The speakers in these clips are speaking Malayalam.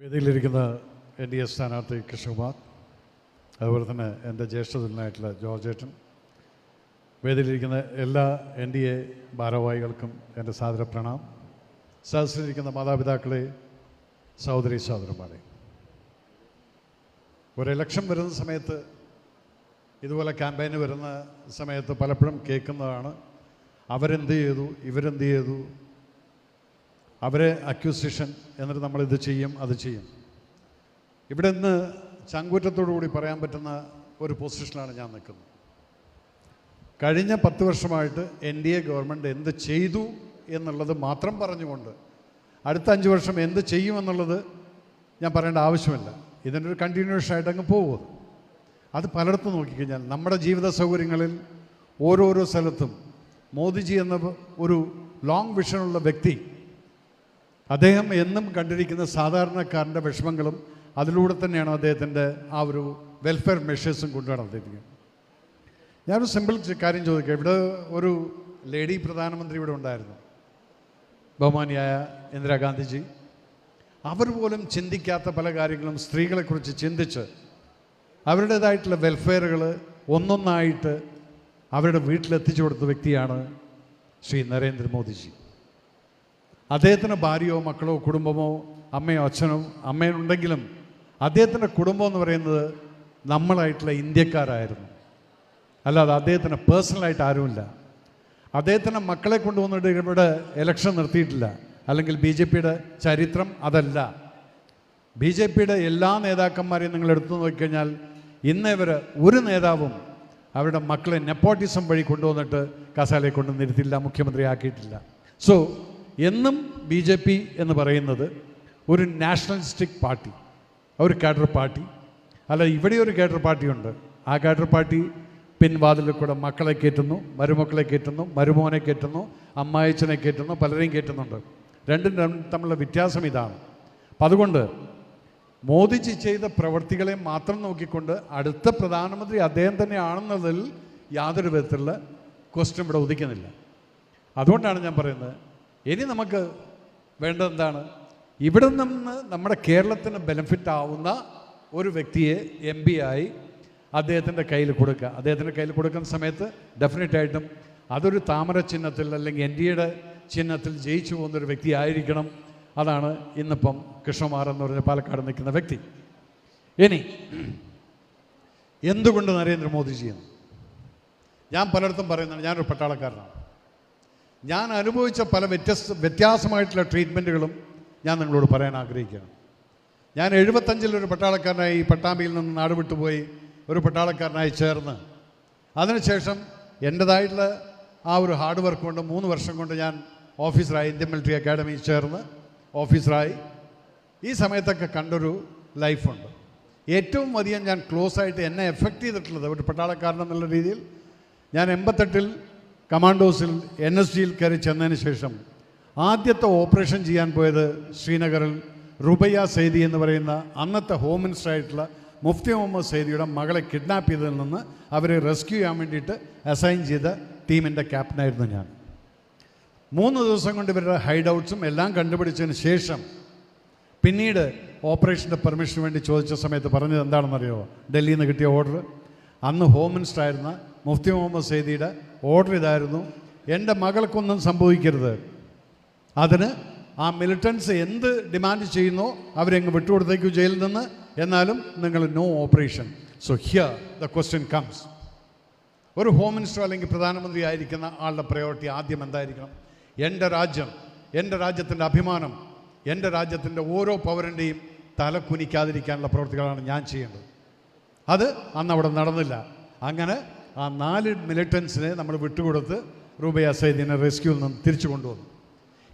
വേദിയിലിരിക്കുന്ന എൻ ഡി എ സ്ഥാനാർത്ഥി കൃഷ്ണകുമാർ അതുപോലെ തന്നെ എന്റെ ജ്യേഷ്ഠതുലനായിട്ടുള്ള ജോർജ് ഏട്ടൻ വേദിയിലിരിക്കുന്ന എല്ലാ എൻ ഡി എ ഭാരവാഹികൾക്കും എന്റെ സാദര പ്രണാം സദസ്സിലിരിക്കുന്ന മാതാപിതാക്കളെ സഹോദരി സഹോദരന്മാരെ ഒരു ഇലക്ഷൻ വരുന്ന സമയത്ത് ഇതുപോലെ ക്യാമ്പയിന് വരുന്ന സമയത്ത് പലപ്പോഴും കേൾക്കുന്നതാണ് അവരെന്ത് ചെയ്തു ഇവരെന്ത് ചെയ്തു അവരെ അക്യൂസിഷൻ എന്നിട്ട് ഇത് ചെയ്യും അത് ചെയ്യും. ഇവിടെ നിന്ന് ചങ്കൂറ്റത്തോടു കൂടി പറയാൻ പറ്റുന്ന ഒരു പൊസിഷനാണ് ഞാൻ നിൽക്കുന്നത്. കഴിഞ്ഞ പത്ത് വർഷമായിട്ട് എൻ ഡി എ ഗവൺമെന്റ് എന്ത് ചെയ്തു എന്നുള്ളത് മാത്രം പറഞ്ഞുകൊണ്ട് അടുത്ത അഞ്ച് വർഷം എന്ത് ചെയ്യുമെന്നുള്ളത് ഞാൻ പറയേണ്ട ആവശ്യമില്ല. ഇതിന്റെ ഒരു കണ്ടിന്യൂഷൻ ആയിട്ട് അങ്ങ് പോകും അത് പലയിടത്തും നോക്കിക്കഴിഞ്ഞാൽ നമ്മുടെ ജീവിത സൗകര്യങ്ങളിൽ ഓരോരോ സ്ഥലത്തും മോദിജി എന്ന ഒരു ലോങ് വിഷനുള്ള വ്യക്തി അദ്ദേഹം എന്നും കണ്ടിരിക്കുന്ന സാധാരണക്കാരന്റെ വിഷമങ്ങളും അതിലൂടെ തന്നെയാണ് അദ്ദേഹത്തിന്റെ ആ ഒരു വെൽഫെയർ മെഷേഴ്സും കൊണ്ടു നടത്തിയിരിക്കുന്നത് ഞാനൊരു സിമ്പിൾ കാര്യം ചോദിക്കാം. ഇവിടെ ഒരു ലേഡി പ്രധാനമന്ത്രി ഇവിടെ ഉണ്ടായിരുന്നു. ബഹുമാനിയായ ഇന്ദിരാഗാന്ധിജി അവർ പോലും ചിന്തിക്കാത്ത പല കാര്യങ്ങളും സ്ത്രീകളെക്കുറിച്ച് ചിന്തിച്ച് അവരുടേതായിട്ടുള്ള വെൽഫെയറുകൾ ഒന്നൊന്നായിട്ട് അവരുടെ വീട്ടിലെത്തിച്ചു കൊടുത്ത വ്യക്തിയാണ് ശ്രീ നരേന്ദ്രമോദിജി. അദ്ദേഹത്തിന് ഭാര്യയോ മക്കളോ കുടുംബമോ അമ്മയോ അച്ഛനോ അമ്മയുണ്ടെങ്കിലും അദ്ദേഹത്തിന്റെ കുടുംബം എന്ന് പറയുന്നത് നമ്മളായിട്ടുള്ള ഇന്ത്യക്കാരായിരുന്നു. അല്ലാതെ അദ്ദേഹത്തിന് പേഴ്സണലായിട്ട് ആരുമില്ല. അദ്ദേഹത്തിന്റെ മക്കളെ കൊണ്ടുവന്നിട്ട് ഇവിടെ എലക്ഷൻ നിർത്തിയിട്ടില്ല. അല്ലെങ്കിൽ ബി ജെ പിയുടെ ചരിത്രം അതല്ല. ബി ജെ പിയുടെ എല്ലാ നേതാക്കന്മാരെയും നിങ്ങൾ എടുത്തു നോക്കിക്കഴിഞ്ഞാൽ ഇന്ന് ഇവർ ഒരു നേതാവും അവരുടെ മക്കളെ നെപ്പോട്ടിസം വഴി കൊണ്ടുവന്നിട്ട് കസാലയെ കൊണ്ട് നിർത്തിയില്ല മുഖ്യമന്ത്രി ആക്കിയിട്ടില്ല സോ എന്നും ബി ജെ പി എന്ന് പറയുന്നത് ഒരു നാഷണലിസ്റ്റിക് പാർട്ടി ഒരു കാഡർ പാർട്ടി. അല്ല ഇവിടെ ഒരു കാഡർ പാർട്ടിയുണ്ട്. ആ കാഡർ പാർട്ടി പിൻവാതിലിൽ കൂടെ മക്കളെ കയറ്റുന്നു മരുമക്കളെ കയറ്റുന്നു മരുമോനെ കയറ്റുന്നു അമ്മായച്ചനെ കയറ്റുന്നു പലരെയും കയറ്റുന്നുണ്ട്. രണ്ടും തമ്മിലുള്ള വ്യത്യാസം ഇതാണ്. അപ്പം അതുകൊണ്ട് മോദിജി ചെയ്ത പ്രവൃത്തികളെ മാത്രം നോക്കിക്കൊണ്ട് അടുത്ത പ്രധാനമന്ത്രി അദ്ദേഹം തന്നെയാണെന്നതിൽ യാതൊരു വിധത്തിലുള്ള ക്വസ്റ്റ്യൻ ഇവിടെ ഉദിക്കുന്നില്ല. അതുകൊണ്ടാണ് ഞാൻ പറയുന്നത് ഇനി നമുക്ക് വേണ്ടത് എന്താണ്? ഇവിടെ നിന്ന് നമ്മുടെ കേരളത്തിന് ബെനിഫിറ്റ് ആവുന്ന ഒരു വ്യക്തിയെ എം പി ആയി അദ്ദേഹത്തിന്റെ കയ്യിൽ കൊടുക്കുക. അദ്ദേഹത്തിന്റെ കയ്യിൽ കൊടുക്കുന്ന സമയത്ത് ഡെഫിനറ്റായിട്ടും അതൊരു താമര ചിഹ്നത്തിൽ അല്ലെങ്കിൽ എൻ ഡി എയുടെ ചിഹ്നത്തിൽ ജയിച്ചു പോകുന്നൊരു വ്യക്തി ആയിരിക്കണം. അതാണ് ഇന്നിപ്പം കൃഷ്ണകുമാർ എന്ന് പറഞ്ഞ പാലക്കാട് നിൽക്കുന്ന വ്യക്തി. ഇനി എന്തുകൊണ്ട് നരേന്ദ്രമോദി ചെയ്യുന്നു? ഞാൻ പലയിടത്തും പറയുന്നുണ്ട് ഞാനൊരു പട്ടാളക്കാരനാണ്. ഞാൻ അനുഭവിച്ച പല വ്യത്യസ്ത വ്യത്യാസമായിട്ടുള്ള ട്രീറ്റ്മെന്റുകളും ഞാൻ നിങ്ങളോട് പറയാൻ ആഗ്രഹിക്കുകയാണ്. ഞാൻ എഴുപത്തഞ്ചിൽ ഒരു പട്ടാളക്കാരനായി പട്ടാമ്പിയിൽ നിന്ന് നാട് വിട്ടുപോയി ഒരു പട്ടാളക്കാരനായി ചേർന്ന്. അതിനുശേഷം എന്റെതായിട്ടുള്ള ആ ഒരു ഹാർഡ് വർക്ക് കൊണ്ട് മൂന്ന് വർഷം കൊണ്ട് ഞാൻ ഓഫീസറായി ഇന്ത്യൻ മിലിറ്ററി അക്കാഡമിയിൽ ചേർന്ന് ഓഫീസറായി ഈ സമയത്തൊക്കെ കണ്ടൊരു ലൈഫുണ്ട് ഏറ്റവും അധികം ഞാൻ ക്ലോസ് ആയിട്ട് എന്നെ എഫക്റ്റ് ചെയ്തിട്ടുള്ളത് ഒരു പട്ടാളക്കാരൻ എന്നുള്ള രീതിയിൽ ഞാൻ എൺപത്തെട്ടിൽ കമാൻഡോസിൽ എൻ എസ് ജിയിൽ കയറി ചെന്നതിന് ശേഷം ആദ്യത്തെ ഓപ്പറേഷൻ ചെയ്യാൻ പോയത് ശ്രീനഗറിൽ റുബയ്യ സെയ്ദി എന്ന് പറയുന്ന അന്നത്തെ ഹോം മിനിസ്റ്റർ ആയിട്ടുള്ള മുഫ്തി മുഹമ്മദ് സെയ്ദിയുടെ മകളെ കിഡ്നാപ്പ് ചെയ്തതിൽ നിന്ന് അവരെ റെസ്ക്യൂ ചെയ്യാൻ വേണ്ടിയിട്ട് അസൈൻ ചെയ്ത ടീമിന്റെ ക്യാപ്റ്റനായിരുന്നു ഞാൻ. മൂന്ന് ദിവസം കൊണ്ട് ഇവരുടെ ഹൈഡ് ഔട്ട്സും എല്ലാം കണ്ടുപിടിച്ചതിന് ശേഷം പിന്നീട് ഓപ്പറേഷന്റെ പെർമിഷന് വേണ്ടി ചോദിച്ച സമയത്ത് പറഞ്ഞത് എന്താണെന്നറിയോ? ഡൽഹിയിൽ നിന്ന് കിട്ടിയ ഓർഡർ. അന്ന് ഹോം മിനിസ്റ്റർ ആയിരുന്ന മുഫ്തി മുഹമ്മദ് സെയ്ദിയുടെ ഓർഡർ ഇതായിരുന്നു. എന്റെ മകൾക്കൊന്നും സംഭവിക്കരുത്. അതിന് ആ മിലിറ്റൻസ് എന്ത് ഡിമാൻഡ് ചെയ്യുന്നോ അവരെങ്ങ് വിട്ടുകൊടുത്തേക്കു ജയിലിൽ നിന്ന്. എന്നാലും നിങ്ങൾ no operation so here the question comes ഒരു ഹോം മിനിസ്റ്റർ അല്ലെങ്കിൽ പ്രധാനമന്ത്രി ആയിരിക്കുന്ന ആളുടെ പ്രയോറിറ്റി ആദ്യം എന്തായിരിക്കണം? എന്റെ രാജ്യം എന്റെ രാജ്യത്തിന്റെ അഭിമാനം എന്റെ രാജ്യത്തിന്റെ ഓരോ പൗരന്റെയും തല കുനിക്കാതിരിക്കാനുള്ള പ്രവൃത്തികളാണ് ഞാൻ ചെയ്യേണ്ടത് അത് അന്ന് അവിടെ നടന്നില്ല. അങ്ങനെ ആ നാല് മിലിറ്റൻസിനെ നമ്മൾ വിട്ടുകൊടുത്ത് റൂബയ സൈദിനെ റെസ്ക്യൂവിൽ നിന്ന് തിരിച്ചു കൊണ്ടുവന്നു.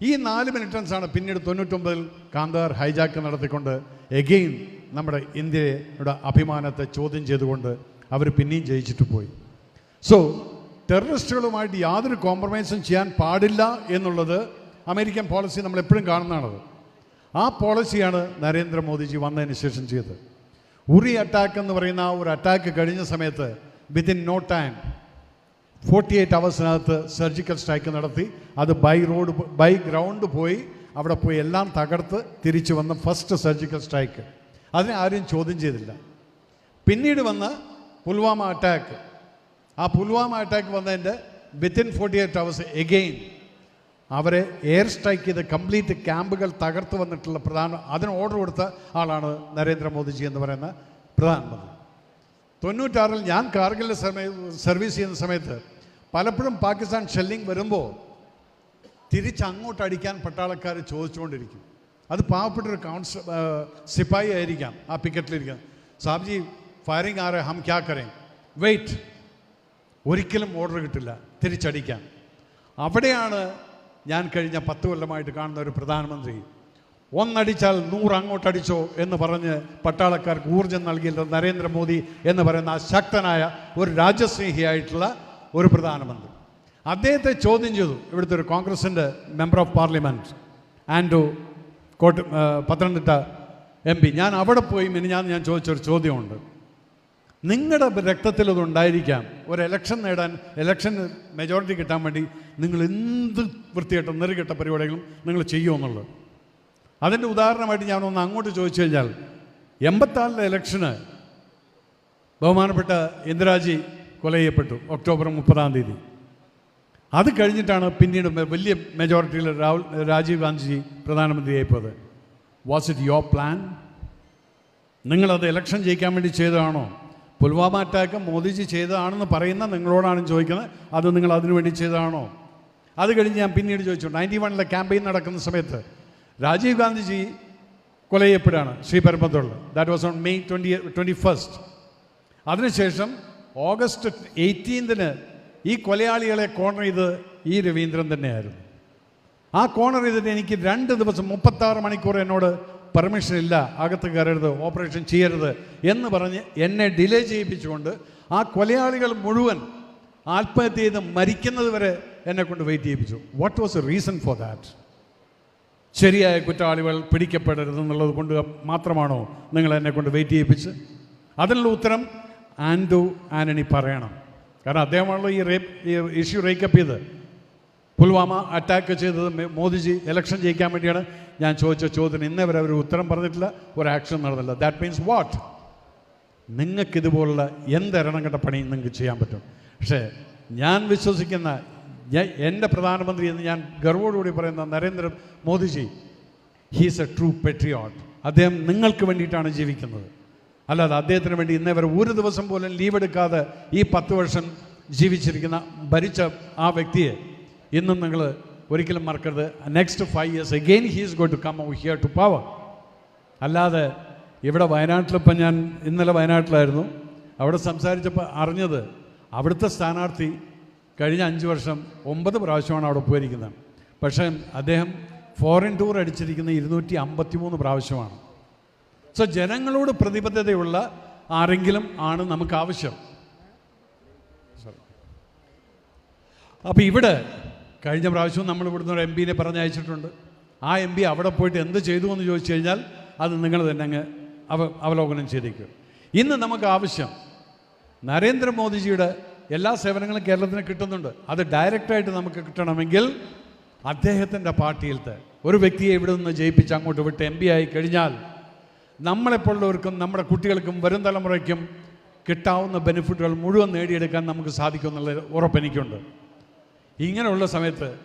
ഈ നാല് മിലിറ്റൻസാണ് പിന്നീട് തൊണ്ണൂറ്റൊമ്പതിൽ കാന്താർ ഹൈജാക്ക് നടത്തിക്കൊണ്ട് എഗെയിൻ നമ്മുടെ ഇന്ത്യയുടെ അഭിമാനത്തെ ചോദ്യം ചെയ്തുകൊണ്ട് അവർ പിന്നെയും ജയിച്ചിട്ട് പോയി. സോ ടെററിസ്റ്റുകളുമായിട്ട് യാതൊരു കോംപ്രമൈസും ചെയ്യാൻ പാടില്ല എന്നുള്ളത് അമേരിക്കൻ പോളിസി നമ്മൾ എപ്പോഴും കാണുന്നതാണത് ആ പോളിസിയാണ് നരേന്ദ്രമോദിജി വന്നതിന് ശേഷം ചെയ്തത്. ഉറി അറ്റാക്ക് എന്ന് പറയുന്ന ആ ഒരു അറ്റാക്ക് കഴിഞ്ഞ സമയത്ത് within no time forty eight അവേഴ്സിനകത്ത് surgical strike നടത്തി. അത് ബൈ റോഡ് ബൈ ഗ്രൗണ്ട് പോയി. അവിടെ പോയി എല്ലാം തകർത്ത് തിരിച്ചു വന്ന ഫസ്റ്റ് സർജിക്കൽ സ്ട്രൈക്ക് അതിനെ ആരും ചോദ്യം ചെയ്തില്ല. പിന്നീട് വന്ന പുൽവാമ അറ്റാക്ക് ആ പുൽവാമ അറ്റാക്ക് വന്നതിന്റെ within forty eight hours again അവരെ എയർ സ്ട്രൈക്ക് ചെയ്ത് കംപ്ലീറ്റ് ക്യാമ്പുകൾ തകർത്ത് വന്നിട്ടുള്ള പ്രധാന അതിന് ഓർഡർ കൊടുത്ത ആളാണ് നരേന്ദ്രമോദിജി എന്ന് പറയുന്ന പ്രധാനമന്ത്രി. തൊണ്ണൂറ്റാറിൽ ഞാൻ കാർഗിലിൽ സർവീസ് ചെയ്യുന്ന സമയത്ത് പലപ്പോഴും പാകിസ്ഥാൻ ഷെല്ലിംഗ് വരുമ്പോൾ തിരിച്ചങ്ങോട്ട് അടിക്കാൻ പട്ടാളക്കാർ ചോദിച്ചുകൊണ്ടിരിക്കും. അത് പാവപ്പെട്ടൊരു കൗൺസ് സിപ്പായി ആയിരിക്കാം ആ പിക്കറ്റിലിരിക്കാം സാബ്ജി ഫയറിംഗ് ആരെ? ഹം ക്യാ കരേം? വെയിറ്റ് ഒരിക്കലും ഓർഡർ കിട്ടില്ല. തിരിച്ചടിക്കാൻ അവിടെയാണ് ഞാൻ കഴിഞ്ഞ പത്ത് കൊല്ലമായിട്ട് കാണുന്ന ഒരു പ്രധാനമന്ത്രി ഒന്നടിച്ചാൽ നൂറ് അങ്ങോട്ടടിച്ചോ എന്ന് പറഞ്ഞ് പട്ടാളക്കാർക്ക് ഊർജം നൽകിയത് നരേന്ദ്രമോദി എന്ന് പറയുന്ന ആ ശക്തനായ ഒരു രാജ്യസ്നേഹിയായിട്ടുള്ള ഒരു പ്രധാനമന്ത്രി. അദ്ദേഹത്തെ ചോദ്യം ചെയ്തു ഇവിടുത്തെ ഒരു കോൺഗ്രസിന്റെ മെമ്പർ ഓഫ് പാർലമെന്റ് ആൻഡു കോട്ട പത്തനംതിട്ട എം പി. ഞാൻ അവിടെ പോയി മിനിഞ്ഞാന്ന് ഞാൻ ചോദിച്ചൊരു ചോദ്യമുണ്ട്. നിങ്ങളുടെ രക്തത്തിൽ ഉണ്ടായിരിക്കാം. ഒരു ഇലക്ഷൻ നേടാൻ ഇലക്ഷൻ മെജോറിറ്റി കിട്ടാൻ വേണ്ടി നിങ്ങൾ എന്ത് വൃത്തികെട്ട നെറുകെട്ട പരിപാടികളും നിങ്ങൾ ചെയ്യുമെന്നുള്ളത്? അതിന്റെ ഉദാഹരണമായിട്ട് ഞാനൊന്ന് അങ്ങോട്ട് ചോദിച്ചു കഴിഞ്ഞാൽ എൺപത്താറിലെ ഇലക്ഷന് ബഹുമാനപ്പെട്ട ഇന്ദിരാജി കൊല ചെയ്യപ്പെട്ടു ഒക്ടോബർ മുപ്പതാം തീയതി. അത് കഴിഞ്ഞിട്ടാണ് പിന്നീട് വലിയ മെജോറിറ്റിയിൽ രാഹുൽ രാജീവ് ഗാന്ധിജി പ്രധാനമന്ത്രിയായിപ്പോയത്. വാസ് ഇറ്റ് യുവർ പ്ലാൻ നിങ്ങളത് ഇലക്ഷൻ ജയിക്കാൻ വേണ്ടി ചെയ്തതാണോ? പുൽവാമ അറ്റാക്ക് മോദിജി ചെയ്തതാണെന്ന് പറയുന്ന നിങ്ങളോടാണ് ചോദിക്കുന്നത്. അത് നിങ്ങൾ അതിനു വേണ്ടി ചെയ്തതാണോ? അത് കഴിഞ്ഞ് ഞാൻ പിന്നീട് ചോദിച്ചു. നയന്റി വണ്ണിലെ ക്യാമ്പയിൻ നടക്കുന്ന സമയത്ത് രാജീവ് ഗാന്ധിജി കൊല ചെയ്യപ്പെടുകയാണ് Sri പരമ്പത്തോളിൽ that was on May twenty twenty first അതിനുശേഷം ഓഗസ്റ്റ് എയ്റ്റീൻതിന് ഈ കൊലയാളികളെ കോർണർ ചെയ്ത് ഈ രവീന്ദ്രൻ തന്നെയായിരുന്നു. ആ കോർണർ ചെയ്തിട്ട് എനിക്ക് രണ്ട് ദിവസം മുപ്പത്താറ് മണിക്കൂർ എന്നോട് പെർമിഷൻ ഇല്ല. അകത്ത് കയറരുത് ഓപ്പറേഷൻ ചെയ്യരുത് എന്ന് പറഞ്ഞ് എന്നെ ഡിലേ ചെയ്യിപ്പിച്ചുകൊണ്ട് ആ കൊലയാളികൾ മുഴുവൻ ആത്മഹത്യ ചെയ്ത് മരിക്കുന്നത് വരെ എന്നെ കൊണ്ട് wait ചെയ്യിപ്പിച്ചു. What was a reason for that ശരിയായ കുറ്റവാളികൾ പിടിക്കപ്പെടരുത് എന്നുള്ളത് കൊണ്ട് മാത്രമാണോ നിങ്ങൾ എന്നെ കൊണ്ട് വെയിറ്റ് ചെയ്യിപ്പിച്ച് അതിനുള്ള ഉത്തരം ആൻഡു ആന്റണി പറയണം. കാരണം അദ്ദേഹമാണല്ലോ ഈ റേപ്പ് ഈ ഇഷ്യൂ റേക്കപ്പ് ചെയ്ത് പുൽവാമ അറ്റാക്ക് ചെയ്തത് മോദിജി ഇലക്ഷൻ ജയിക്കാൻ വേണ്ടിയാണ്. ഞാൻ ചോദിച്ച ചോദ്യത്തിന് ഇന്നേ വരെ അവർ ഉത്തരം പറഞ്ഞിട്ടില്ല ഒരു ആക്ഷൻ നടന്നില്ല. ദാറ്റ് മീൻസ് വാട്ട് നിങ്ങൾക്കിതുപോലുള്ള എന്ത് എരണം കെട്ട പണി നിങ്ങൾക്ക് ചെയ്യാൻ പറ്റും? പക്ഷേ ഞാൻ വിശ്വസിക്കുന്ന ഞാൻ എന്റെ പ്രധാനമന്ത്രി എന്ന് ഞാൻ ഗർവോടുകൂടി പറയുന്ന Narendra Modiji he's a true patriot അദ്ദേഹം നിങ്ങൾക്ക് വേണ്ടിയിട്ടാണ് ജീവിക്കുന്നത്. അല്ലാതെ അദ്ദേഹത്തിന് വേണ്ടി ഇന്നേ വരെ ഒരു ദിവസം പോലും ലീവ് എടുക്കാതെ ഈ പത്ത് വർഷം ജീവിച്ചിരിക്കുന്ന ഭരിച്ച ആ വ്യക്തിയെ ഇന്നും നിങ്ങൾ ഒരിക്കലും മറക്കരുത്. Next five years again he's go to come here to power അല്ലാതെ ഇവിടെ വയനാട്ടിലിപ്പം ഞാൻ ഇന്നലെ വയനാട്ടിലായിരുന്നു. അവിടെ സംസാരിച്ചപ്പോൾ അറിഞ്ഞത് അവിടുത്തെ സ്ഥാനാർത്ഥി കഴിഞ്ഞ അഞ്ച് വർഷം ഒമ്പത് പ്രാവശ്യമാണ് അവിടെ പോയിരിക്കുന്നത്. പക്ഷേ അദ്ദേഹം ഫോറിൻ ടൂർ അടിച്ചിരിക്കുന്ന ഇരുന്നൂറ്റി അമ്പത്തി മൂന്ന് പ്രാവശ്യമാണ്. സോ ജനങ്ങളോട് പ്രതിബദ്ധതയുള്ള ആരെങ്കിലും ആണ് നമുക്ക് ആവശ്യം. അപ്പോൾ ഇവിടെ കഴിഞ്ഞ പ്രാവശ്യം നമ്മൾ ഇവിടുന്ന് ഒരു എം പിനെ പറഞ്ഞയച്ചിട്ടുണ്ട്. ആ എം പി അവിടെ പോയിട്ട് എന്ത് ചെയ്തു എന്ന് ചോദിച്ചു കഴിഞ്ഞാൽ അത് നിങ്ങൾ തന്നെ അങ്ങ് അവ അവലോകനം ചെയ്തേക്കും. ഇന്ന് നമുക്ക് ആവശ്യം. നരേന്ദ്രമോദിജിയുടെ എല്ലാ സേവനങ്ങളും കേരളത്തിന് കിട്ടുന്നുണ്ട്. അത് ഡയറക്റ്റായിട്ട് നമുക്ക് കിട്ടണമെങ്കിൽ അദ്ദേഹത്തിന്റെ പാർട്ടിയിലത്തെ ഒരു വ്യക്തിയെ ഇവിടെ നിന്ന് ജയിപ്പിച്ച് അങ്ങോട്ട് വിട്ട് എം പി ആയി കഴിഞ്ഞാൽ നമ്മളെപ്പോലുള്ളവർക്കും നമ്മുടെ കുട്ടികൾക്കും വരും തലമുറയ്ക്കും കിട്ടാവുന്ന ബെനിഫിറ്റുകൾ മുഴുവൻ നേടിയെടുക്കാൻ നമുക്ക് സാധിക്കും എന്നുള്ള ഉറപ്പെനിക്കുണ്ട് ഇങ്ങനെയുള്ള സമയത്ത്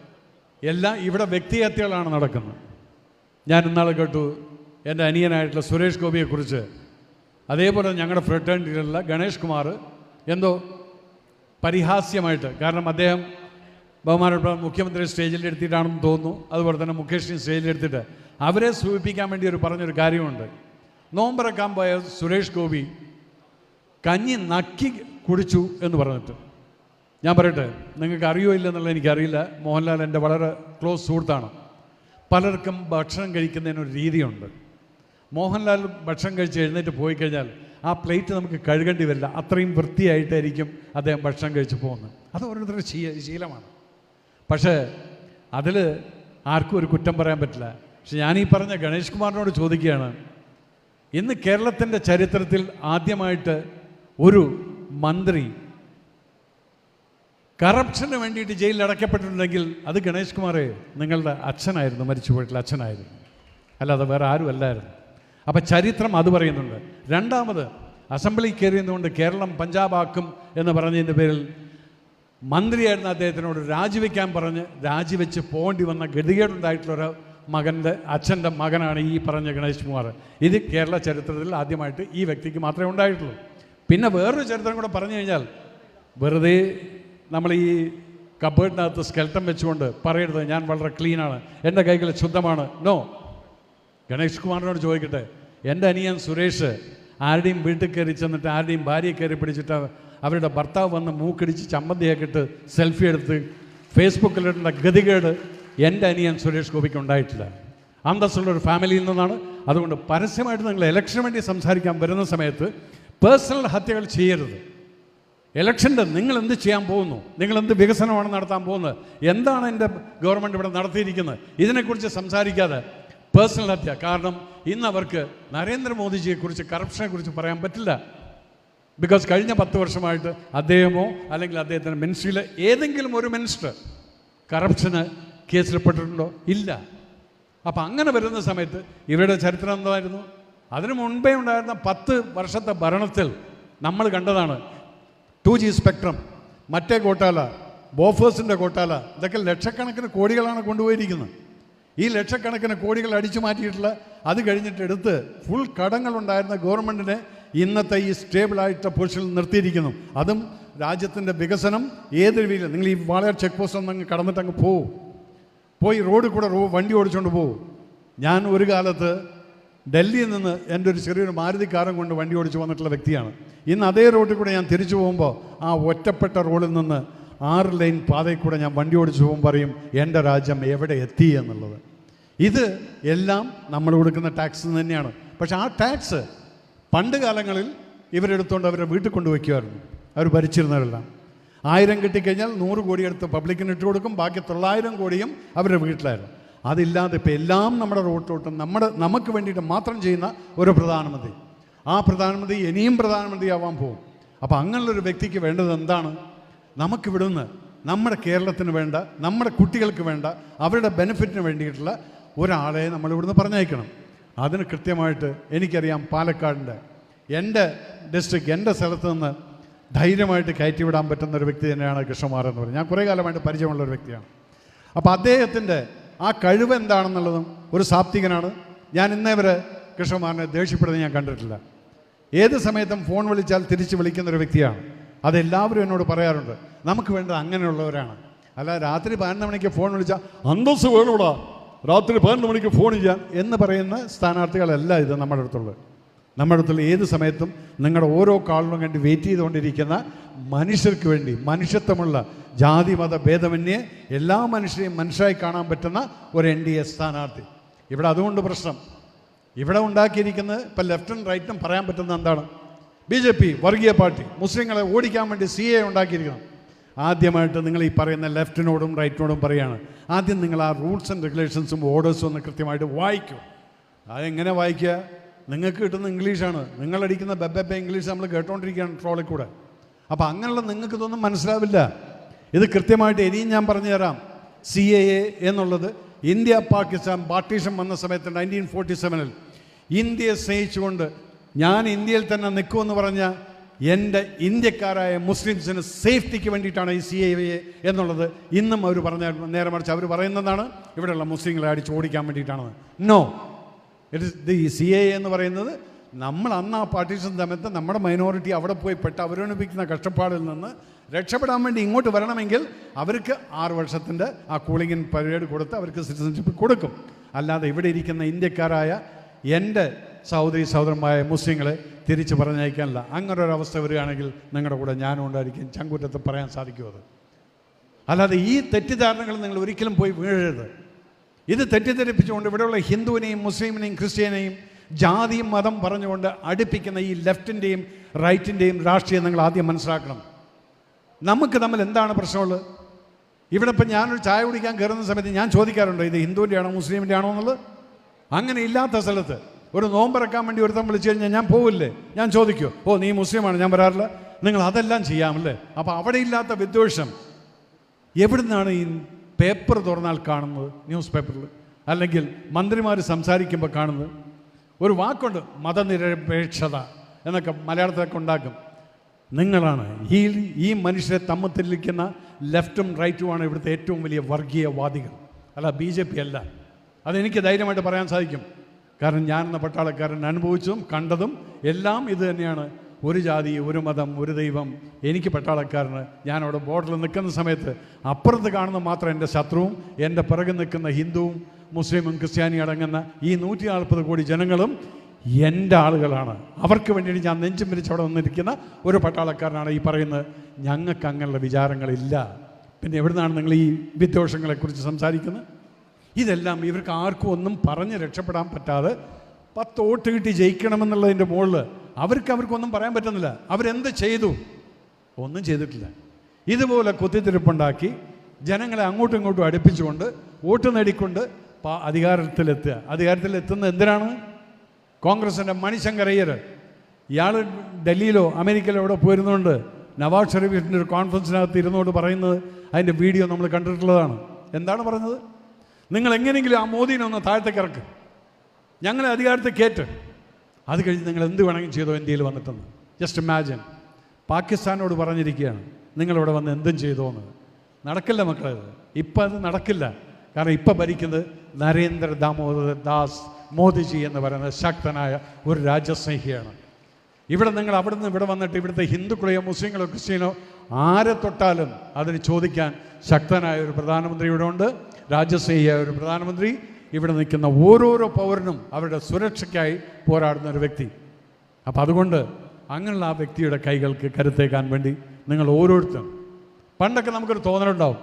എല്ലാം ഇവിടെ വ്യക്തിഹത്യകളാണ് നടക്കുന്നത്. ഞാൻ ഇന്നാളെ കേട്ടു എന്റെ അനിയനായിട്ടുള്ള സുരേഷ് ഗോപിയെക്കുറിച്ച്. അതേപോലെ ഞങ്ങളുടെ ഫ്രട്ടേണിറ്റിയിലുള്ള ഗണേഷ് കുമാർ എന്തോ പരിഹാസ്യമായിട്ട്. കാരണം അദ്ദേഹം ബഹുമാനപ്പെട്ട മുഖ്യമന്ത്രി സ്റ്റേജിൽ എടുത്തിട്ടാണെന്ന് തോന്നുന്നു. അതുപോലെ തന്നെ മുഖേഷിനെ സ്റ്റേജിൽ എടുത്തിട്ട് അവരെ സൂചിപ്പിക്കാൻ വേണ്ടി ഒരു പറഞ്ഞൊരു കാര്യമുണ്ട്. നോമ്പറക്കാൻ പോയ സുരേഷ് ഗോപി കഞ്ഞി നക്കി കുടിച്ചു എന്ന് പറഞ്ഞിട്ട്. ഞാൻ പറയട്ടെ നിങ്ങൾക്ക് അറിയോ ഇല്ലെന്നുള്ളത് എനിക്കറിയില്ല. മോഹൻലാൽ എന്റെ വളരെ ക്ലോസ് സുഹൃത്താണ്. പലർക്കും ഭക്ഷണം കഴിക്കുന്നതിനൊരു രീതിയുണ്ട്. മോഹൻലാൽ ഭക്ഷണം കഴിച്ച് എഴുന്നേറ്റ് പോയി കഴിഞ്ഞാൽ ആ പ്ലേറ്റ് നമുക്ക് കഴുകേണ്ടി വരില്ല. അത്രയും വൃത്തിയായിട്ടായിരിക്കും അദ്ദേഹം ഭക്ഷണം കഴിച്ചു പോകുന്നത്. അത് ഓരോരുത്തരുടെ ശീ- ശീലമാണ്. പക്ഷേ അതിൽ ആർക്കും ഒരു കുറ്റം പറയാൻ പറ്റില്ല. പക്ഷെ ഈ പറഞ്ഞ ഗണേഷ് കുമാറിനോട് ചോദിക്കുകയാണ് ഇന്ന് കേരളത്തിന്റെ ചരിത്രത്തിൽ ആദ്യമായിട്ട് ഒരു മന്ത്രി കറപ്ഷന് വേണ്ടിയിട്ട് ജയിലിൽ അടയ്ക്കപ്പെട്ടിട്ടുണ്ടെങ്കിൽ അത് ഗണേഷ് കുമാറെ നിങ്ങളുടെ അച്ഛനായിരുന്നു മരിച്ചു പോയിട്ടുള്ള അച്ഛനായിരുന്നു. അല്ലാതെ വേറെ ആരും അല്ലായിരുന്നു. അപ്പം ചരിത്രം അത് പറയുന്നുണ്ട്. രണ്ടാമത് അസംബ്ലി കയറിയതുകൊണ്ട് കേരളം പഞ്ചാബാക്കും എന്ന് പറഞ്ഞതിന്റെ പേരിൽ മന്ത്രിയായിരുന്ന അദ്ദേഹത്തിനോട് രാജിവെക്കാൻ പറഞ്ഞ് രാജിവെച്ച് പോകേണ്ടി വന്ന ഗതികേടുണ്ടായിട്ടുള്ളൊരു മകന്റെ അച്ഛന്റെ മകനാണ് ഈ പറഞ്ഞ ഗണേഷ് കുമാർ. ഇത് കേരള ചരിത്രത്തിൽ ആദ്യമായിട്ട് ഈ വ്യക്തിക്ക് മാത്രമേ ഉണ്ടായിട്ടുള്ളൂ. പിന്നെ വേറൊരു ചരിത്രം കൂടെ പറഞ്ഞു കഴിഞ്ഞാൽ വെറുതെ നമ്മൾ ഈ കബേർഡിനകത്ത് സ്കെൽട്ടം വെച്ചുകൊണ്ട് പറയരുത് ഞാൻ വളരെ ക്ലീനാണ് എന്റെ കൈകൾ ശുദ്ധമാണ്. നോ ഗണേഷ് കുമാറിനോട് ചോദിക്കട്ടെ എന്റെ അനിയൻ സുരേഷ് ആരുടെയും വീട്ടിൽ കയറി ചെന്നിട്ട് ആരുടെയും ഭാര്യയെ കയറി പിടിച്ചിട്ട് അവരുടെ ഭർത്താവ് വന്ന് മൂക്കിടിച്ച് ചമ്മന്തിയൊക്കെ ഇട്ട് സെൽഫി എടുത്ത് ഫേസ്ബുക്കിലിടേണ്ട ഗതികേട് എന്റെ അനിയൻ സുരേഷ് ഗോപിക്ക് ഉണ്ടായിട്ടില്ല. അന്തസ്സുള്ള ഒരു ഫാമിലിയിൽ നിന്നാണ്. അതുകൊണ്ട് പരസ്യമായിട്ട് നിങ്ങൾ ഇലക്ഷന് വേണ്ടി സംസാരിക്കാൻ വരുന്ന സമയത്ത് പേഴ്സണൽ ഹത്യകൾ ചെയ്യരുത്. ഇലക്ഷന്റെ നിങ്ങൾ എന്ത് ചെയ്യാൻ പോകുന്നു? നിങ്ങൾ എന്ത് വികസനമാണ് നടത്താൻ പോകുന്നത്? എന്താണ് എന്റെ ഗവൺമെന്റ് ഇവിടെ നടത്തിയിരിക്കുന്നത്? ഇതിനെക്കുറിച്ച് സംസാരിക്കാതെ പേഴ്സണൽ ഹത്യ കാരണം ഇന്ന് അവർക്ക് കറപ്ഷനെ കുറിച്ച് പറയാൻ പറ്റില്ല. ബിക്കോസ് കഴിഞ്ഞ പത്ത് വർഷമായിട്ട് അദ്ദേഹമോ അല്ലെങ്കിൽ അദ്ദേഹത്തിന്റെ മിനിസ്ട്രിയിലെ ഏതെങ്കിലും ഒരു മിനിസ്റ്റർ കറപ്ഷന് കേസിൽപ്പെട്ടിട്ടുണ്ടോ? ഇല്ല. അപ്പം അങ്ങനെ വരുന്ന സമയത്ത് ഇവരുടെ ചരിത്രം എന്തായിരുന്നു? അതിനു മുൻപേ ഉണ്ടായിരുന്ന പത്ത് വർഷത്തെ ഭരണത്തിൽ നമ്മൾ കണ്ടതാണ് ടു ജി സ്പെക്ട്രം മറ്റേ കോട്ടാല ബോഫേഴ്സിന്റെ കോട്ടാല ഇതൊക്കെ ലക്ഷക്കണക്കിന് കോടികളാണ് കൊണ്ടുപോയിരിക്കുന്നത്. ഈ ലക്ഷക്കണക്കിന് കോടികൾ അടിച്ചു മാറ്റിയിട്ടുള്ള അത് കഴിഞ്ഞിട്ട് എടുത്ത് ഫുൾ കടങ്ങളുണ്ടായിരുന്ന ഗവൺമെന്റിനെ ഇന്നത്തെ ഈ സ്റ്റേബിളായിട്ട പൊസിഷനിൽ നിർത്തിയിരിക്കുന്നു. അതും രാജ്യത്തിന്റെ വികസനം ഏത് രീതിയിൽ നിങ്ങൾ ഈ വാളയാർ ചെക്ക് പോസ്റ്റ് ഒന്ന് കടന്നിട്ട് അങ്ങ് പോവും പോയി റോഡിൽ കൂടെ വണ്ടി ഓടിച്ചുകൊണ്ട് പോവും ഞാൻ ഒരു കാലത്ത് ഡൽഹിയിൽ നിന്ന് എന്റെ ഒരു ചെറിയൊരു മാരുതി കാറും കൊണ്ട് വണ്ടി ഓടിച്ച് വന്നിട്ടുള്ള വ്യക്തിയാണ്. ഇന്ന് അതേ റോഡിൽ കൂടെ ഞാൻ തിരിച്ചു പോകുമ്പോൾ ആ ഒറ്റപ്പെട്ട റോഡിൽ നിന്ന് ആറ് ലൈൻ പാതയിൽ കൂടെ ഞാൻ വണ്ടി ഓടിച്ചു പോകുമ്പോൾ പറയും എന്റെ രാജ്യം എവിടെ എത്തി എന്നുള്ളത്? ഇത് എല്ലാം നമ്മൾ കൊടുക്കുന്ന ടാക്സ് തന്നെയാണ്. പക്ഷെ ആ ടാക്സ് പണ്ട് കാലങ്ങളിൽ ഇവരെടുത്തുകൊണ്ട് അവരെ വീട്ടിൽ കൊണ്ടുവയ്ക്കുമായിരുന്നു. അവർ ഭരിച്ചിരുന്നവരെല്ലാം. ആയിരം കിട്ടിക്കഴിഞ്ഞാൽ നൂറ് കോടി എടുത്ത് പബ്ലിക്കിന് ഇട്ട് കൊടുക്കും ബാക്കി തൊള്ളായിരം കോടിയും അവരുടെ വീട്ടിലായിരുന്നു. അതില്ലാതെ ഇപ്പോൾ എല്ലാം നമ്മുടെ റോട്ടിലോട്ടും നമ്മുടെ നമുക്ക് വേണ്ടിയിട്ട് മാത്രം ചെയ്യുന്ന ഒരു പ്രധാനമന്ത്രി. ആ പ്രധാനമന്ത്രി ഇനിയും പ്രധാനമന്ത്രി ആവാൻ പോകും അപ്പോൾ അങ്ങനെയുള്ളൊരു വ്യക്തിക്ക് വേണ്ടത് എന്താണ്? നമുക്കിവിടുന്ന് നമ്മുടെ കേരളത്തിന് വേണ്ട നമ്മുടെ കുട്ടികൾക്ക് വേണ്ട അവരുടെ ബെനിഫിറ്റിന് വേണ്ടിയിട്ടുള്ള ഒരാളെ നമ്മൾ ഇവിടുന്ന് പറഞ്ഞയക്കണം. അതിന് കൃത്യമായിട്ട് എനിക്കറിയാം പാലക്കാടിന്റെ എന്റെ ഡിസ്ട്രിക്ട് എന്റെ സ്ഥലത്ത് നിന്ന് ധൈര്യമായിട്ട് കയറ്റിവിടാൻ പറ്റുന്ന ഒരു വ്യക്തി തന്നെയാണ് കൃഷ്ണമാർ എന്ന് പറയുന്നത്. ഞാൻ കുറേ കാലമായിട്ട് പരിചയമുള്ള ഒരു വ്യക്തിയാണ്. അപ്പോൾ അദ്ദേഹത്തിന്റെ ആ കഴിവ് എന്താണെന്നുള്ളതും ഒരു സാപ്തികനാണ് ഞാൻ ഇന്നേ വരെ കൃഷ്ണകുമാറിനെ ദേഷ്യപ്പെടുന്നത് ഞാൻ കണ്ടിട്ടില്ല. ഏത് സമയത്തും ഫോൺ വിളിച്ചാൽ തിരിച്ച് വിളിക്കുന്ന ഒരു വ്യക്തിയാണ്. അതെല്ലാവരും എന്നോട് പറയാറുണ്ട് നമുക്ക് വേണ്ടത് അങ്ങനെയുള്ളവരാണ്. അല്ല രാത്രി പതിനൊന്ന് മണിക്ക് ഫോൺ വിളിച്ചാൽ അന്തസ് വേണൂടാ രാത്രി പതിനൊന്ന് മണിക്ക് ഫോൺ ചെയ്യാം എന്ന് പറയുന്ന സ്ഥാനാർത്ഥികളല്ല ഇത് നമ്മുടെ അടുത്തുള്ളത്. നമ്മുടെ അടുത്തുള്ള ഏത് സമയത്തും നിങ്ങളുടെ ഓരോ കാളിനും വേണ്ടി വെയിറ്റ് ചെയ്തുകൊണ്ടിരിക്കുന്ന മനുഷ്യർക്ക് വേണ്ടി മനുഷ്യത്വമുള്ള ജാതി മത ഭേദമന്യേ എല്ലാ മനുഷ്യരെയും മനുഷ്യരായി കാണാൻ പറ്റുന്ന ഒരു എൻ ഡി എ സ്ഥാനാർത്ഥി. ഇവിടെ അതുകൊണ്ട് പ്രശ്നം. ഇവിടെ ഉണ്ടാക്കിയിരിക്കുന്നത് ഇപ്പം ലെഫ്റ്റും റൈറ്റും പറയാൻ പറ്റുന്ന എന്താണ്? ബി ജെ പി വർഗീയ പാർട്ടി മുസ്ലിങ്ങളെ ഓടിക്കാൻ വേണ്ടി സി എ ഉണ്ടാക്കിയിരിക്കണം. ആദ്യമായിട്ട് നിങ്ങൾ ഈ പറയുന്ന ലെഫ്റ്റിനോടും റൈറ്റിനോടും പറയുകയാണ് ആദ്യം നിങ്ങൾ ആ റൂൾസ് ആൻഡ് റെഗുലേഷൻസും ഓർഡേഴ്സും ഒന്ന് കൃത്യമായിട്ട് വായിക്കും. അതെങ്ങനെ വായിക്കുക? നിങ്ങൾക്ക് കിട്ടുന്ന ഇംഗ്ലീഷാണ്. നിങ്ങളടിക്കുന്ന ബെബെബെ ഇംഗ്ലീഷ് നമ്മൾ കേട്ടോണ്ടിരിക്കുകയാണ് ട്രോളിൽ കൂടെ. അപ്പോൾ അങ്ങനെയുള്ള നിങ്ങൾക്ക് ഇതൊന്നും മനസ്സിലാവില്ല. ഇത് കൃത്യമായിട്ട് ഇനിയും ഞാൻ പറഞ്ഞു തരാം. സി എ എ എന്നുള്ളത് ഇന്ത്യ പാകിസ്ഥാൻ പാർട്ടീഷൻ വന്ന സമയത്ത് നയന്റീൻ ഫോർട്ടി സെവനിൽ ഇന്ത്യയെ സ്നേഹിച്ചുകൊണ്ട് ഞാൻ ഇന്ത്യയിൽ തന്നെ നിൽക്കുമെന്ന് പറഞ്ഞ എന്റെ ഇന്ത്യക്കാരായ മുസ്ലിംസിന് സേഫ്റ്റിക്ക് വേണ്ടിയിട്ടാണ് ഈ സി ഐ എ എന്നുള്ളത്. ഇന്നും അവർ പറഞ്ഞ നേരെ മറിച്ച് അവർ പറയുന്നതാണ്. ഇവിടെയുള്ള മുസ്ലിങ്ങളെ അടിച്ചു ഓടിക്കാൻ വേണ്ടിയിട്ടാണ്. No it is the C I എന്ന് പറയുന്നത് നമ്മൾ അന്ന് ആ പാർട്ടീഷൻ സമയത്ത് നമ്മുടെ മൈനോറിറ്റി അവിടെ പോയി പെട്ട് അവരനുഭവിക്കുന്ന കഷ്ടപ്പാടിൽ നിന്ന് രക്ഷപ്പെടാൻ വേണ്ടി ഇങ്ങോട്ട് വരണമെങ്കിൽ അവർക്ക് ആറ് വർഷത്തിന്റെ ആ കൂളിംഗിൻ പീരീഡ് കൊടുത്ത് അവർക്ക് സിറ്റിസൺഷിപ്പ് കൊടുക്കും. അല്ലാതെ ഇവിടെ ഇരിക്കുന്ന ഇന്ത്യക്കാരായ എന്റെ സഹോദരി സഹോദരന്മാരായ മുസ്ലിങ്ങളെ തിരിച്ച് പറഞ്ഞയക്കാനില്ല. അങ്ങനെ ഒരു അവസ്ഥ വരികയാണെങ്കിൽ നിങ്ങളുടെ കൂടെ ഞാനും ഉണ്ടായിരിക്കും. ചങ്കൂറ്റത്ത് പറയാൻ സാധിക്കുമത് അല്ലാതെ ഈ തെറ്റിദ്ധാരണകൾ നിങ്ങൾ ഒരിക്കലും പോയി വീഴരുത്. ഇത് തെറ്റിദ്ധരിപ്പിച്ചുകൊണ്ട് ഇവിടെയുള്ള ഹിന്ദുവിനെയും മുസ്ലിമിനെയും ക്രിസ്ത്യനെയും ജാതിയും മതം പറഞ്ഞുകൊണ്ട് അടുപ്പിക്കുന്ന ഈ ലെഫ്റ്റിന്റെയും റൈറ്റിന്റെയും രാഷ്ട്രീയം നിങ്ങൾ ആദ്യം മനസ്സിലാക്കണം. നമുക്ക് തമ്മിൽ എന്താണ് പ്രശ്നമുള്ളത്? ഇവിടെ ഇപ്പം ഞാനൊരു ചായ കുടിക്കാൻ കയറുന്ന സമയത്ത് ഞാൻ ചോദിക്കാറുണ്ട് ഇത് ഹിന്ദുവിന്റെ ആണോ മുസ്ലിമിന്റെ ആണോ എന്നുള്ളത്? അങ്ങനെ ഇല്ലാത്ത സ്ഥലത്ത് ഒരു നോമ്പിറക്കാൻ വേണ്ടി ഒരുത്തം വിളിച്ചു കഴിഞ്ഞാൽ ഞാൻ പോവില്ലേ? ഞാൻ ചോദിക്കുമോ ഓ നീ മുസ്ലിമാണ് ഞാൻ വരാറില്ല. നിങ്ങൾ അതെല്ലാം ചെയ്യാമല്ലേ അപ്പോൾ അവിടെ ഇല്ലാത്ത വിദ്വേഷം. എവിടുന്നാണ് ഈ പേപ്പർ തുറന്നാൽ കാണുന്നത്? ന്യൂസ് പേപ്പറിൽ. അല്ലെങ്കിൽ മന്ത്രിമാർ സംസാരിക്കുമ്പോൾ കാണുന്നത്? ഒരു വാക്കുണ്ട് മതനിരപേക്ഷത എന്നൊക്കെ മലയാളത്തിലൊക്കെ ഉണ്ടാക്കും. നിങ്ങളാണ് ഈ ഈ മനുഷ്യരെ തമ്മിലിരിക്കുന്ന ലെഫ്റ്റും റൈറ്റുമാണ് ഇവിടുത്തെ ഏറ്റവും വലിയ വർഗീയവാദികൾ. അല്ല ബി ജെ പി അല്ല. അതെനിക്ക് ധൈര്യമായിട്ട് പറയാൻ സാധിക്കും. കാരണം ഞാൻ എന്ന പട്ടാളക്കാരൻ അനുഭവിച്ചതും കണ്ടതും എല്ലാം ഇത് തന്നെയാണ്. ഒരു ജാതി ഒരു മതം ഒരു ദൈവം. എനിക്ക് പട്ടാളക്കാരന് ഞാൻ അവിടെ ബോർഡറിൽ നിൽക്കുന്ന സമയത്ത് അപ്പുറത്ത് കാണുന്ന മാത്രം എന്റെ ശത്രുവും എന്റെ പിറകെ നിൽക്കുന്ന ഹിന്ദുവും മുസ്ലിമും ക്രിസ്ത്യാനിയും അടങ്ങുന്ന ഈ നൂറ്റി നാൽപ്പത് കോടി ജനങ്ങളും എന്റെ ആളുകളാണ്. അവർക്ക് വേണ്ടിയിട്ട് ഞാൻ നെഞ്ചും പിരിച്ച് അവിടെ വന്നിരിക്കുന്ന ഒരു പട്ടാളക്കാരനാണ് ഈ പറയുന്നത്. ഞങ്ങൾക്ക് അങ്ങനെയുള്ള വിചാരങ്ങളില്ല. പിന്നെ എവിടുന്നാണ് നിങ്ങൾ ഈ വിദ്വേഷങ്ങളെക്കുറിച്ച് സംസാരിക്കുന്നത്? ഇതെല്ലാം ഇവർക്ക് ആർക്കും ഒന്നും പറഞ്ഞ് രക്ഷപ്പെടാൻ പറ്റാതെ പത്ത് വോട്ട് കിട്ടി ജയിക്കണമെന്നുള്ളതിന്റെ മുകളിൽ അവർക്ക് അവർക്കൊന്നും പറയാൻ പറ്റുന്നില്ല. അവരെന്ത് ചെയ്തു? ഒന്നും ചെയ്തിട്ടില്ല. ഇതുപോലെ കുത്തിത്തിരിപ്പുണ്ടാക്കി ജനങ്ങളെ അങ്ങോട്ടും ഇങ്ങോട്ടും അടുപ്പിച്ചുകൊണ്ട് വോട്ട് നേടിക്കൊണ്ട് അധികാരത്തിലെത്തുക. അധികാരത്തിലെത്തുന്നത് എന്തിനാണ്? കോൺഗ്രസിന്റെ മണിശങ്കരയ്യർ ഇയാൾ ഡൽഹിയിലോ അമേരിക്കയിലോ എവിടെ പോയിരുന്നുകൊണ്ട് നവാസ് ഷെരീഫിന്റെ ഒരു കോൺഫറൻസിനകത്ത് ഇരുന്നുകൊണ്ട് പറയുന്നത് അതിന്റെ വീഡിയോ നമ്മൾ കണ്ടിട്ടുള്ളതാണ്. എന്താണ് പറഞ്ഞത്? നിങ്ങൾ എങ്ങനെയെങ്കിലും ആ മോദിനെ ഒന്ന് താഴത്തേക്ക് ഇറക്കും. ഞങ്ങളെ അധികാരത്തെ കയറ്റ്. അത് കഴിഞ്ഞ് നിങ്ങൾ എന്ത് വേണമെങ്കിലും ചെയ്തോ ഇന്ത്യയിൽ വന്നിട്ടെന്ന്. ജസ്റ്റ് ഇമാജിൻ പാകിസ്ഥാനോട് പറഞ്ഞിരിക്കുകയാണ് നിങ്ങളിവിടെ വന്ന് എന്തും ചെയ്തോ എന്ന് നടക്കില്ല മക്കളെ ഇപ്പം അത് നടക്കില്ല. കാരണം ഇപ്പം ഭരിക്കുന്നത് നരേന്ദ്ര ദാമോദർ ദാസ് മോദിജി എന്ന് പറയുന്ന ശക്തനായ ഒരു രാജ്യസ്നേഹിയാണ്. ഇവിടെ നിങ്ങൾ അവിടെ നിന്ന് ഇവിടെ വന്നിട്ട് ഇവിടുത്തെ ഹിന്ദുക്കളെയോ മുസ്ലിങ്ങളോ ക്രിസ്ത്യനോ ആരെ തൊട്ടാലും അതിന് ചോദിക്കാൻ ശക്തനായ ഒരു പ്രധാനമന്ത്രി ഇവിടെ ഉണ്ട്. രാജ്യസ്നേഹിയായ ഒരു പ്രധാനമന്ത്രി ഇവിടെ നിൽക്കുന്ന ഓരോരോ പൗരനും അവരുടെ സുരക്ഷയ്ക്കായി പോരാടുന്ന ഒരു വ്യക്തി. അപ്പം അതുകൊണ്ട് അങ്ങനെയുള്ള ആ വ്യക്തിയുടെ കൈകൾക്ക് കരുത്തേക്കാൻ വേണ്ടി നിങ്ങൾ ഓരോരുത്തരും പണ്ടൊക്കെ നമുക്കൊരു തോന്നലുണ്ടാവും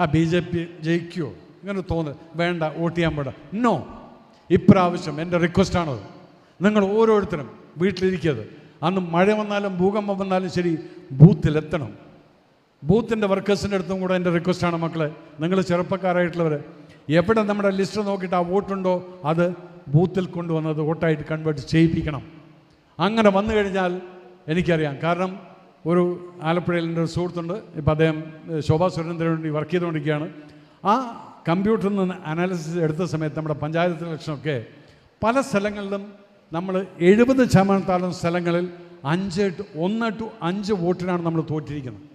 ആ ബി ജെ പി ജയിക്കുമോ ഇങ്ങനെ തോന്നൽ വേണ്ട വോട്ട് ചെയ്യാൻ വേണ്ട ഇന്നോ ഇപ്രാവശ്യം എന്റെ റിക്വസ്റ്റാണത് നിങ്ങൾ ഓരോരുത്തരും വീട്ടിലിരിക്കരുത്. അന്ന് മഴ വന്നാലും ഭൂകമ്പം വന്നാലും ശരി ബൂത്തിലെത്തണം ബൂത്തിന്റെ വർക്കേഴ്സിന്റെ അടുത്തും കൂടെ എന്റെ റിക്വസ്റ്റാണ് മക്കളെ. നിങ്ങൾ ചെറുപ്പക്കാരായിട്ടുള്ളവർ എവിടെ നമ്മുടെ ലിസ്റ്റ് നോക്കിയിട്ട് ആ വോട്ടുണ്ടോ അത് ബൂത്തിൽ കൊണ്ടുവന്നത് വോട്ടായിട്ട് കൺവേർട്ട് ചെയ്യിപ്പിക്കണം. അങ്ങനെ വന്നു കഴിഞ്ഞാൽ എനിക്കറിയാം. കാരണം ഒരു ആലപ്പുഴയിൽ എന്റെ ഒരു സുഹൃത്തുണ്ട് ഇപ്പോൾ അദ്ദേഹം ശോഭാ സുരേന്ദ്രന് വേണ്ടി വർക്ക് ചെയ്തുകൊണ്ടിരിക്കുകയാണ്. ആ കമ്പ്യൂട്ടറിൽ നിന്ന് അനാലിസിസ് എടുത്ത സമയത്ത് നമ്മുടെ പഞ്ചായത്ത് ഇലക്ഷനൊക്കെ പല സ്ഥലങ്ങളിലും നമ്മൾ എഴുപത് ശതമാനത്തോളം സ്ഥലങ്ങളിൽ അഞ്ച് ടു ഒന്ന് ടു അഞ്ച് വോട്ടിനാണ് നമ്മൾ തോറ്റിരിക്കുന്നത്.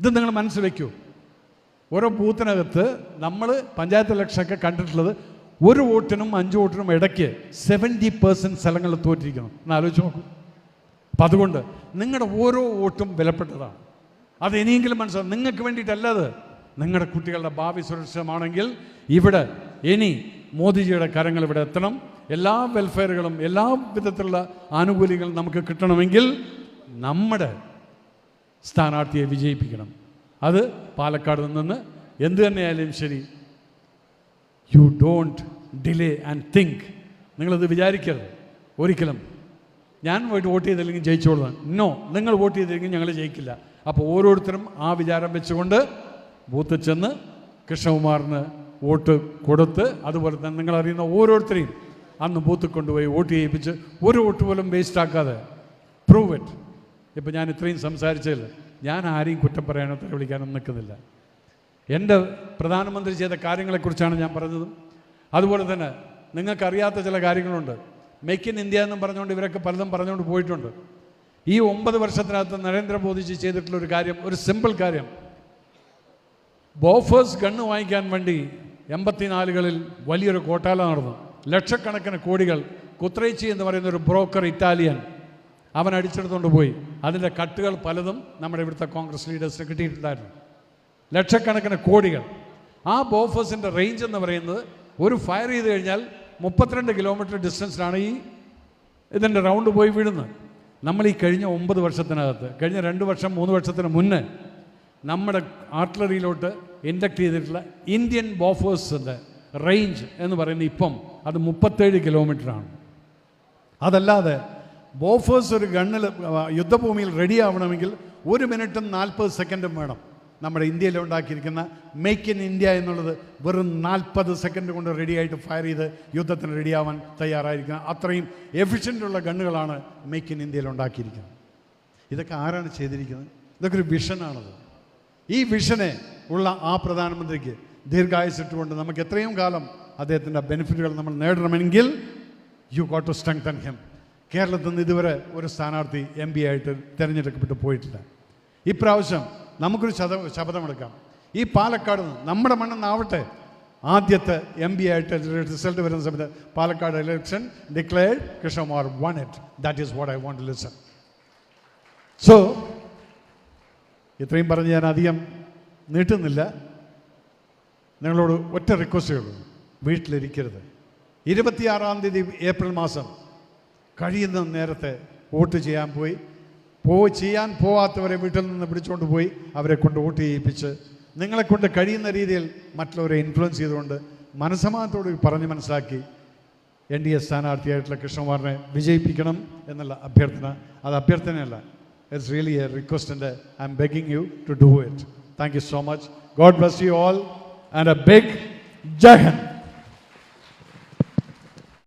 ഇത് നിങ്ങൾ മനസ്സിൽ വയ്ക്കൂ ഓരോ ബൂത്തിനകത്ത് നമ്മൾ പഞ്ചായത്ത് ഇലക്ഷനൊക്കെ കണ്ടിട്ടുള്ളത് ഒരു വോട്ടിനും അഞ്ച് വോട്ടിനും ഇടയ്ക്ക് സെവന്റി പേഴ്സന്റ് സ്ഥലങ്ങളിൽ തോറ്റിരിക്കണം എന്ന് ആലോചിച്ച് നോക്കൂ. അപ്പം അതുകൊണ്ട് നിങ്ങളുടെ ഓരോ വോട്ടും വിലപ്പെട്ടതാണ്. അത് ഇനിയെങ്കിലും മനസ്സിലാവും. നിങ്ങൾക്ക് വേണ്ടിയിട്ടല്ലത് നിങ്ങളുടെ കുട്ടികളുടെ ഭാവി സുരക്ഷിതമാണെങ്കിൽ ഇവിടെ ഇനി മോദിജിയുടെ കരങ്ങൾ ഇവിടെ എത്തണം. എല്ലാ വെൽഫെയറുകളും എല്ലാ വിധത്തിലുള്ള ആനുകൂല്യങ്ങളും നമുക്ക് കിട്ടണമെങ്കിൽ നമ്മുടെ സ്ഥാനാർത്ഥിയെ വിജയിപ്പിക്കണം. അത് പാലക്കാട് നിന്ന് എന്തു തന്നെയായാലും ശരി. You don't delay and think നിങ്ങളത് വിചാരിക്കരുത്. ഒരിക്കലും. ഞാൻ പോയിട്ട് വോട്ട് ചെയ്തില്ലെങ്കിൽ ജയിച്ചോളാം. നോ നിങ്ങൾ വോട്ട് ചെയ്തില്ലെങ്കിൽ ഞങ്ങൾ ജയിക്കില്ല. അപ്പോൾ ഓരോരുത്തരും ആ വിചാരം വെച്ചുകൊണ്ട് ബൂത്ത് ചെന്ന് കൃഷ്ണകുമാറിന് വോട്ട് കൊടുത്ത് അതുപോലെ തന്നെ നിങ്ങൾ അറിയുന്ന ഓരോരുത്തരെയും അന്ന് ബൂത്ത് കൊണ്ടുപോയി വോട്ട് ചെയ്യിപ്പിച്ച് ഒരു വോട്ട് പോലും വേസ്റ്റ് ആക്കാതെ പ്രൂവ് ഇറ്റ് ഇപ്പം ഞാൻ ഇത്രയും സംസാരിച്ചതിൽ ഞാൻ ആരെയും കുറ്റം പറയാനോ തെറി വിളിക്കാനോ നിൽക്കുന്നില്ല. എന്റെ പ്രധാനമന്ത്രി ചെയ്ത കാര്യങ്ങളെക്കുറിച്ചാണ് ഞാൻ പറഞ്ഞത്. അതുപോലെ തന്നെ നിങ്ങൾക്കറിയാത്ത ചില കാര്യങ്ങളുണ്ട്. മേക്ക് ഇൻ ഇന്ത്യ എന്നും പറഞ്ഞുകൊണ്ട് ഇവരൊക്കെ പലതും പറഞ്ഞുകൊണ്ട് പോയിട്ടുണ്ട്. ഈ ഒമ്പത് വർഷത്തിനകത്ത് നരേന്ദ്രമോദിജി ചെയ്തിട്ടുള്ള ഒരു കാര്യം ഒരു സിമ്പിൾ കാര്യം. ബോഫേഴ്സ് ഗണ്ണ് വാങ്ങിക്കാൻ വേണ്ടി എൺപത്തിനാലുകളിൽ വലിയൊരു കോട്ടാല നടന്നു. ലക്ഷക്കണക്കിന് കോടികൾ കുത്രേച്ചി എന്ന് പറയുന്ന ഒരു ബ്രോക്കർ ഇറ്റാലിയൻ അവൻ അടിച്ചെടുത്തുകൊണ്ട് പോയി. അതിന്റെ കട്ടുകൾ പലതും നമ്മുടെ ഇവിടുത്തെ കോൺഗ്രസ് ലീഡേഴ്സിന് കിട്ടിയിട്ടുണ്ടായിരുന്നു. ലക്ഷക്കണക്കിന് കോടികൾ. ആ ബോഫേഴ്സിന്റെ റേഞ്ച് എന്ന് പറയുന്നത് ഒരു ഫയർ ചെയ്ത് കഴിഞ്ഞാൽ മുപ്പത്തിരണ്ട് കിലോമീറ്റർ ഡിസ്റ്റൻസിലാണ് ഈ ഇതിന്റെ റൗണ്ട് പോയി വീഴുന്നത്. നമ്മൾ ഈ കഴിഞ്ഞ ഒമ്പത് വർഷത്തിനകത്ത് കഴിഞ്ഞ രണ്ട് വർഷം മൂന്ന് വർഷത്തിന് മുന്നേ നമ്മുടെ ആർട്ടിലറിയിലോട്ട് ഇൻഡക്ട് ചെയ്തിട്ടുള്ള ഇന്ത്യൻ ബോഫേഴ്സിന്റെ റേഞ്ച് എന്ന് പറയുന്നത് ഇപ്പം അത് മുപ്പത്തേഴ് കിലോമീറ്ററാണ് അതല്ലാതെ ബോഫേഴ്സ് ഒരു ഗണ്ണിൽ യുദ്ധഭൂമിയിൽ റെഡി ആവണമെങ്കിൽ ഒരു മിനിറ്റും നാൽപ്പത് സെക്കൻഡും വേണം. നമ്മുടെ ഇന്ത്യയിൽ ഉണ്ടാക്കിയിരിക്കുന്ന മേക്ക് ഇൻ ഇന്ത്യ എന്നുള്ളത് വെറും നാൽപ്പത് സെക്കൻഡ് കൊണ്ട് റെഡിയായിട്ട് ഫയർ ചെയ്ത് യുദ്ധത്തിന് റെഡിയാവാൻ തയ്യാറായിരിക്കുന്ന അത്രയും എഫിഷ്യന്റുള്ള ഗണ്ണുകളാണ് മേക്ക് ഇൻ ഇന്ത്യയിൽ ഉണ്ടാക്കിയിരിക്കുന്നത്. ഇതൊക്കെ ആരാണ് ചെയ്തിരിക്കുന്നത്? ഇതൊക്കെ ഒരു വിഷനാണത് ഈ വിഷനെ ഉള്ള ആ പ്രധാനമന്ത്രിക്ക് ദീർഘായുസിട്ടുകൊണ്ട് നമുക്ക് എത്രയും കാലം അദ്ദേഹത്തിന്റെ ബെനിഫിറ്റുകൾ നമ്മൾ നേടണമെങ്കിൽ you got to strengthen him കേരളത്തിൽ നിന്ന് ഇതുവരെ ഒരു സ്ഥാനാർത്ഥി എം പി ആയിട്ട് തിരഞ്ഞെടുക്കപ്പെട്ട് പോയിട്ടില്ല. ഇപ്രാവശ്യം നമുക്കൊരു ശത ശപഥമെടുക്കാം. ഈ പാലക്കാട് നമ്മുടെ മണ്ണെന്നാവട്ടെ ആദ്യത്തെ എം പി ആയിട്ട് റിസൾട്ട് വരുന്ന സമയത്ത് Palakkad election declared Krishnakumar one it that is what I want to listen so ഇത്രയും പറഞ്ഞ് ഞാൻ അധികം നീട്ടുന്നില്ല. നിങ്ങളോട് ഒറ്റ റിക്വസ്റ്റേ ഉള്ളൂ. വീട്ടിലിരിക്കരുത്. ഇരുപത്തിയാറാം തീയതി ഏപ്രിൽ മാസം കഴിയുന്ന നേരത്തെ വോട്ട് ചെയ്യാൻ പോയി. പോ ചെയ്യാൻ പോവാത്തവരെ വീട്ടിൽ നിന്ന് പിടിച്ചുകൊണ്ട് പോയി അവരെ കൊണ്ട് വോട്ട് ചെയ്യിപ്പിച്ച്. നിങ്ങളെ കൊണ്ട് കഴിയുന്ന രീതിയിൽ മറ്റുള്ളവരെ ഇൻഫ്ലുവൻസ് ചെയ്തുകൊണ്ട് മനസ്സമാനത്തോട് പറഞ്ഞ് മനസ്സിലാക്കി എൻ ഡി എ സ്ഥാനാർത്ഥിയായിട്ടുള്ള കൃഷ്ണകുമാറിനെ വിജയിപ്പിക്കണം എന്നുള്ള അഭ്യർത്ഥന. അത് അഭ്യർത്ഥനയല്ല. It's really a request I'm begging you to do it thank you so much God bless you all and a big Jai Hind